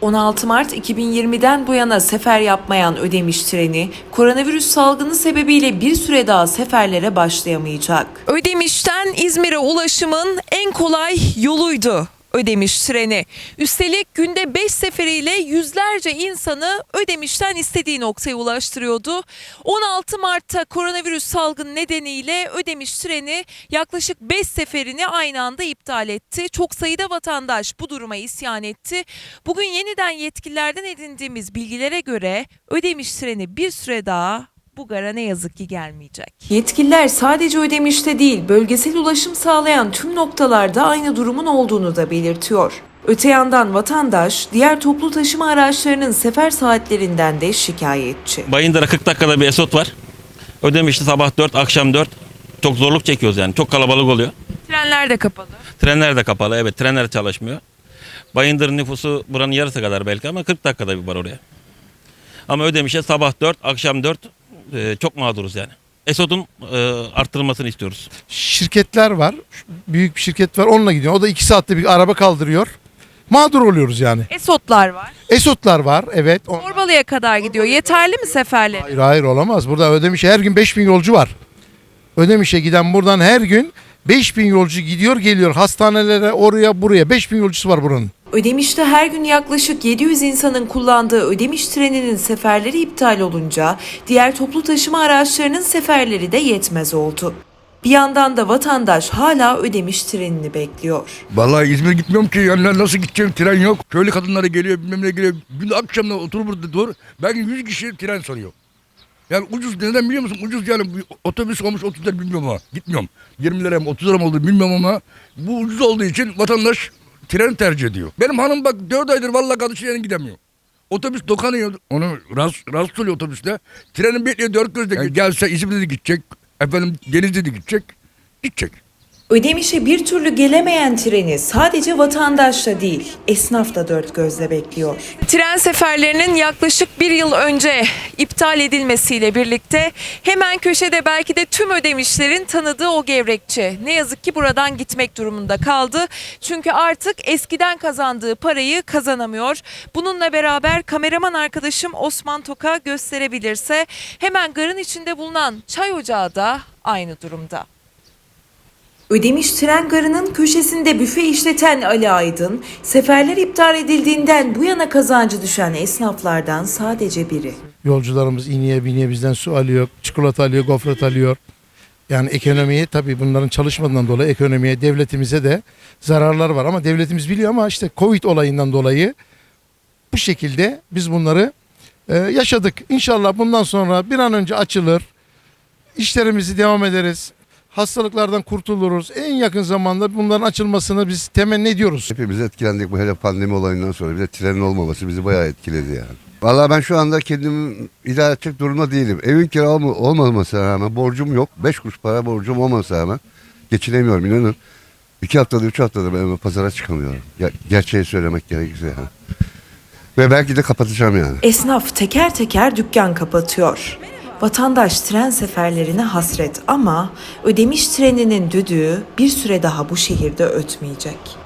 16 Mart 2020'den bu yana sefer yapmayan Ödemiş treni, koronavirüs salgını sebebiyle bir süre daha seferlere başlayamayacak. Ödemiş'ten İzmir'e ulaşımın en kolay yoluydu. Ödemiş treni. Üstelik günde 5 seferiyle yüzlerce insanı Ödemiş'ten istediği noktaya ulaştırıyordu. 16 Mart'ta koronavirüs salgını nedeniyle Ödemiş treni yaklaşık 5 seferini aynı anda iptal etti. Çok sayıda vatandaş bu duruma isyan etti. Bugün yeniden yetkililerden edindiğimiz bilgilere göre Ödemiş treni bir süre daha bu gara ne yazık ki gelmeyecek. Yetkililer sadece Ödemiş'te değil, bölgesel ulaşım sağlayan tüm noktalarda aynı durumun olduğunu da belirtiyor. Öte yandan vatandaş diğer toplu taşıma araçlarının sefer saatlerinden de şikayetçi. Bayındır'a 40 dakikada bir esot var. Ödemişti sabah 4, akşam 4. Çok zorluk çekiyoruz yani. Çok kalabalık oluyor. Trenler de kapalı. Trenler de kapalı. Evet trenler çalışmıyor. Bayındır'ın nüfusu buranın yarısı kadar belki ama 40 dakikada bir var oraya. Ama Ödemiş'e sabah 4, akşam 4 e, çok mağduruz yani. Esot'un e, arttırılmasını istiyoruz. şirketler var. Büyük bir şirket var onunla gidiyor. O da iki saatte bir araba kaldırıyor. Mağdur oluyoruz yani. Esotlar var. Esotlar var evet. On- Torbalı'ya kadar gidiyor. Yeterli mi seferleri? Hayır hayır olamaz. Burada Ödemiş'e her gün 5000 yolcu var. Ödemiş'e giden buradan her gün 5000 yolcu gidiyor geliyor. Hastanelere oraya buraya 5000 yolcusu var buranın. Ödemiş'te her gün yaklaşık 700 insanın kullandığı Ödemiş treninin seferleri iptal olunca diğer toplu taşıma araçlarının seferleri de yetmez oldu. Bir yandan da vatandaş hala Ödemiş trenini bekliyor. Vallahi İzmir'e gitmiyorum ki. Yani nasıl gideceğim? Tren yok. Köylü kadınları geliyor, bilmem ne geliyor. De akşamda oturup burada dur. Belki 100 kişi tren sanıyor. Yani ucuz neden biliyor musun? Ucuz yani otobüs olmuş 30 lira bilmiyorum ama gitmiyorum. 20 lira mı 30 lira mı oldu bilmiyorum ama bu ucuz olduğu için vatandaş tren tercih ediyor. Benim hanım bak 4 aydır vallahi Kadışehir'e gidemiyor. Otobüs dokanıyor. Onu rahatsız, rahatsız oluyor otobüste. Treni bekliyor dört gözle. Yani gelse İzmir'de de gidecek. Efendim Denizli'de de gidecek. Gidecek. Ödemiş'e bir türlü gelemeyen treni sadece vatandaş da değil, esnaf da dört gözle bekliyor. Tren seferlerinin yaklaşık bir yıl önce iptal edilmesiyle birlikte hemen köşede belki de tüm ödemişlerin tanıdığı o gevrekçi ne yazık ki buradan gitmek durumunda kaldı. Çünkü artık eskiden kazandığı parayı kazanamıyor. Bununla beraber kameraman arkadaşım Osman Toka gösterebilirse hemen garın içinde bulunan çay ocağı da aynı durumda. Ödemiş tren garının köşesinde büfe işleten Ali Aydın, seferler iptal edildiğinden bu yana kazancı düşen esnaflardan sadece biri. Yolcularımız iniye biniye bizden su alıyor, çikolata alıyor, gofret alıyor. Yani ekonomiye tabii bunların çalışmadığından dolayı ekonomiye, devletimize de zararlar var. Ama devletimiz biliyor ama işte Covid olayından dolayı bu şekilde biz bunları e, yaşadık. İnşallah bundan sonra bir an önce açılır. İşlerimizi devam ederiz. Hastalıklardan kurtuluruz. En yakın zamanda bunların açılmasını biz temenni ediyoruz. Hepimiz etkilendik bu hele pandemi olayından sonra. Bir de trenin olmaması bizi bayağı etkiledi yani. Vallahi ben şu anda kendimi idare edecek durumda değilim. Evin kira olma- olmamasına rağmen borcum yok. Beş kuruş para borcum olmasına rağmen geçinemiyorum inanın. İki haftada üç haftada ben pazara çıkamıyorum. Ger- gerçeği söylemek gerekirse yani. Ve belki de kapatacağım yani. Esnaf teker teker dükkan kapatıyor. Vatandaş tren seferlerine hasret ama ödemiş treninin düdüğü bir süre daha bu şehirde ötmeyecek.